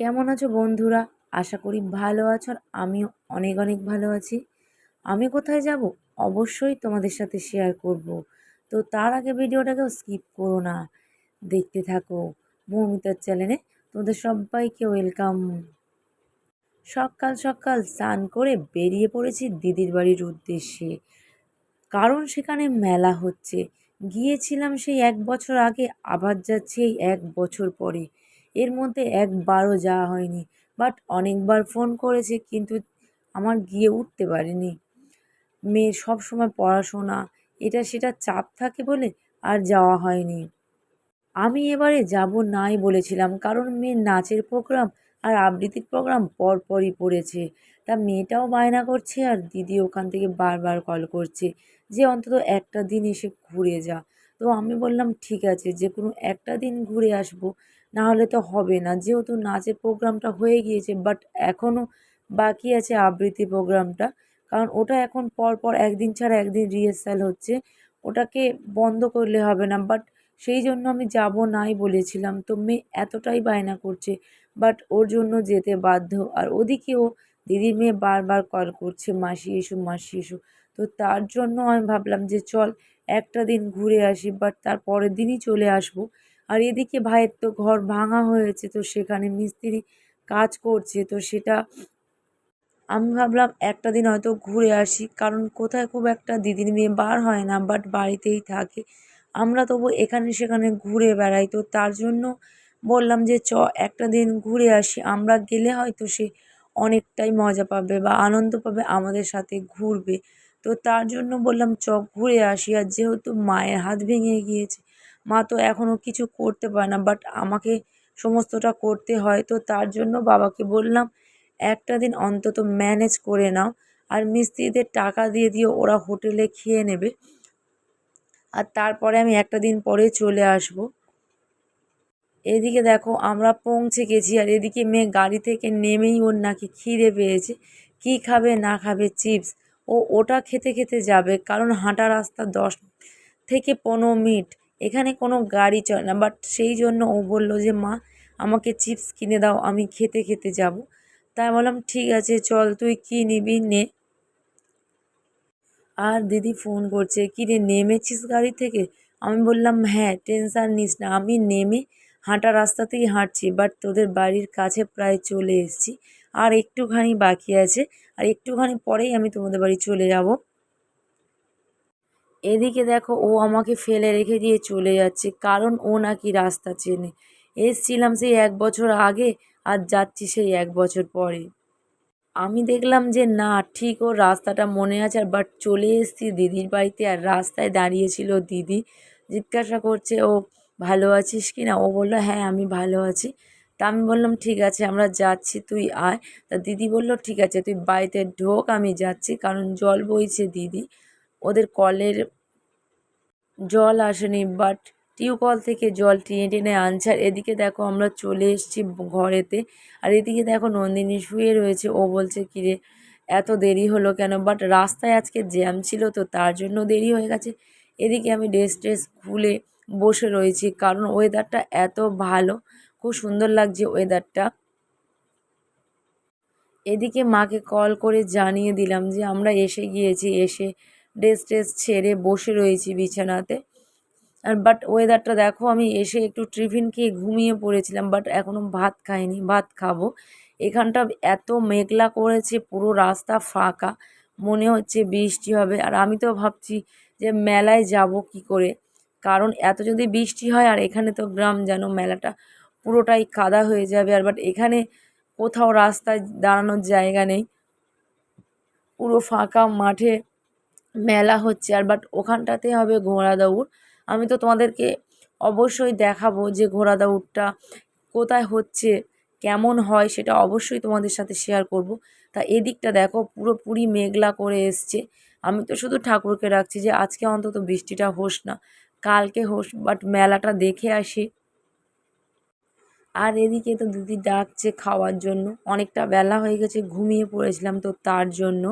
কেমন আছো বন্ধুরা? আশা করি ভালো আছো আর আমিও অনেক অনেক ভালো আছি। আমি কোথায় যাব? অবশ্যই তোমাদের সাথে শেয়ার করব। তো তার আগে ভিডিওটাকেও স্কিপ করো না। দেখতে থাকো মৌমিতার চ্যানেলে তোমাদের সবাইকে ওয়েলকাম সকাল সকাল স্নান করে বেরিয়ে পড়েছি দিদির বাড়ির উদ্দেশ্যে। কারণ সেখানে মেলা হচ্ছে। গিয়েছিলাম সেই এক বছর আগে, আবার যাচ্ছি এই এক বছর পরে। এর মধ্যে একবারও যাওয়া হয়নি। বাট অনেকবার ফোন করেছে কিন্তু আমার গিয়ে উঠতে পারিনি। মেয়ের সব সময় পড়াশোনা, এটা সেটা চাপ থাকে বলে আর যাওয়া হয়নি। আমি এবারে যাব নাই বলেছিলাম কারণ মেয়ের নাচের প্রোগ্রাম আর আবৃত্তির প্রোগ্রাম পরপরই পড়েছে। তা মেয়েটাও বায়না করছে আর দিদি ওখান থেকে বারবার কল করছে যে অন্তত একটা দিন এসে ঘুরে যা। তো আমি বললাম, ঠিক আছে যে কোনো একটা দিন ঘুরে আসব। না হলে তো হবে না। যেহেতু নাচের প্রোগ্রামটা হয়ে গিয়েছে বাট এখনও বাকি আছে আবৃত্তি প্রোগ্রামটা, কারণ ওটা এখন পর পর একদিন ছাড়া একদিন রিহার্সাল হচ্ছে। ওটাকে বন্ধ করলে হবে না বাট সেই জন্য আমি যাব নাই বলেছিলাম। তো মেয়ে এতটাই বায়না করছে বাট ওর জন্য যেতে বাধ্য। আর ওদিকেও দিদির মেয়ে বারবার কল করছে, মাসি এসো মাসি এসো। তো তার জন্য আমি ভাবলাম যে চল একটা দিন ঘুরে আসি বাট তার পরের দিনই চলে আসব। আর এদিকে ভাইয়ের তো ঘর ভাঙা হয়েছে, তো সেখানে মিস্ত্রি কাজ করছে, তো সেটা আমি ভাবলাম একটা দিন হয়তো ঘুরে আসি, কারণ কোথায় খুব একটা দিদির মেয়ে বার হয় না বাট বাড়িতেই থাকে। আমরা তবু এখানে সেখানে ঘুরে বেড়াই, তো তার জন্য বললাম যে, চ, একটা দিন ঘুরে আসি, আমরা গেলে হয়তো সে অনেকটাই মজা পাবে বা আনন্দ পাবে, আমাদের সাথে ঘুরবে। তো তার জন্য বললাম, চ, ঘুরে আসি। আর যেহেতু মায়ের হাত ভেঙে গিয়েছে মা তো এখনও কিছু করতে পারে না বাট আমাকে সমস্তটা করতে হয়। তো তার জন্য বাবাকে বললাম, একটা দিন অন্তত ম্যানেজ করে নাও আর মিস্ত্রিদের টাকা দিয়ে দিয়ে ওরা হোটেলে খেয়ে নেবে। আর তারপরে আমি একটা দিন পরে চলে আসব। এদিকে দেখো আমরা পৌঁছে গেছি আর এদিকে মেয়ে গাড়ি থেকে নেমেই ওর নাকি খিদে পেয়েছে। কী খাবে না খাবে চিপস, ও ওটা খেতে খেতে যাবে, কারণ হাঁটা রাস্তা দশ থেকে পনেরো মিনিট। এখানে কোনো গাড়ি চলে না বাট সেই জন্য ও বলল যে, মা, আমাকে চিপস কিনে দাও, আমি খেতে খেতে যাব। তাই বললাম, ঠিক আছে, চল, তুই কী নিবি, নে। আর দিদি ফোন করছে, কী রে, নেমেছিস গাড়ি থেকে? আমি বললাম হ্যাঁ টেনশান নিস না, আমি নেমে হাঁটা রাস্তাতেই হাঁটছি বাট তোদের বাড়ির কাছে প্রায় চলে এসেছি। আর একটুখানি বাকি আছে, আর একটুখানি পরেই আমি তোমাদের বাড়ি চলে যাব। এদিকে দেখো, ও আমাকে ফেলে রেখে দিয়ে চলে যাচ্ছে, কারণ ও নাকি রাস্তা চেনে। এসছিলাম সেই এক বছর আগে, আর যাচ্ছি সেই এক বছর পরে। আমি দেখলাম যে না, ঠিক ওর রাস্তাটা মনে আছে আর বাট চলে এসেছি দিদির বাড়িতে, আর রাস্তায় দাঁড়িয়েছিল দিদি। জিজ্ঞাসা করছে, ও ভালো আছিস কি না? ও বলল হ্যাঁ আমি ভালো আছি। তা আমি বললাম, ঠিক আছে, আমরা যাচ্ছি, তুই আয়। তা দিদি বলল, ঠিক আছে, তুই বাড়িতে ঢোক, আমি যাচ্ছি, কারণ জল বইছে দিদি। ওদের কলের জল আসেনি বাট টিউবওয়েল থেকে জল টেনে টেনে আনছে। আর এদিকে দেখো আমরা চলে এসেছি ঘরেতে। আর এদিকে দেখো নন্দিনী শুয়ে রয়েছে। ও বলছে কি রে এত দেরি হলো কেন? বাট রাস্তায় আজকে জ্যাম ছিল তো তার জন্য দেরি হয়ে গেছে। এদিকে আমি ড্রেস ট্রেস খুলে বসে রয়েছি, কারণ ওয়েদারটা এত ভালো, খুব সুন্দর লাগছে ওয়েদারটা এদিকে মাকে কল করে জানিয়ে দিলাম যে, আমরা এসে গিয়েছি, এসে ড্রেস ট্রেস ছেড়ে বসে রয়েছি বিছানাতে। আর বাট ওয়েদারটা দেখো, আমি এসে একটু টিফিন খেয়ে ঘুমিয়ে পড়েছিলাম বাট এখনও ভাত খাইনি, ভাত খাব। এখানটা এত মেঘলা করেছে, পুরো রাস্তা ফাঁকা, মনে হচ্ছে বৃষ্টি হবে। আর আমি তো ভাবছি যে মেলায় যাব কি করে? কারণ এত যদি বৃষ্টি হয়, আর এখানে তো গ্রাম যেন মেলাটা পুরোটাই কাদা হয়ে যাবে। আর বাট এখানে কোথাও রাস্তায় দাঁড়ানোর জায়গা নেই। পুরো ফাঁকা মাঠে মেলা হচ্ছে আর বাট ওখানটাতে হবে ঘোড়া দৌড়। আমি তো তোমাদেরকে অবশ্যই দেখাবো যে ঘোড়া দৌড়টা কোথায় হচ্ছে, কেমন হয় সেটা অবশ্যই তোমাদের সাথে শেয়ার করব। তা এদিকটা দেখো, পুরোপুরি মেঘলা করে এসছে। আমি তো শুধু ঠাকুরকে রাখছি যে আজকে অন্তত বৃষ্টিটা হোস না, কালকে হোস বাট মেলাটা দেখে আসি। আর এদিকে তো দিদি ডাকছে খাওয়ার জন্য, অনেকটা বেলা হয়ে গেছে, ঘুমিয়ে পড়েছিলাম তো তার জন্য।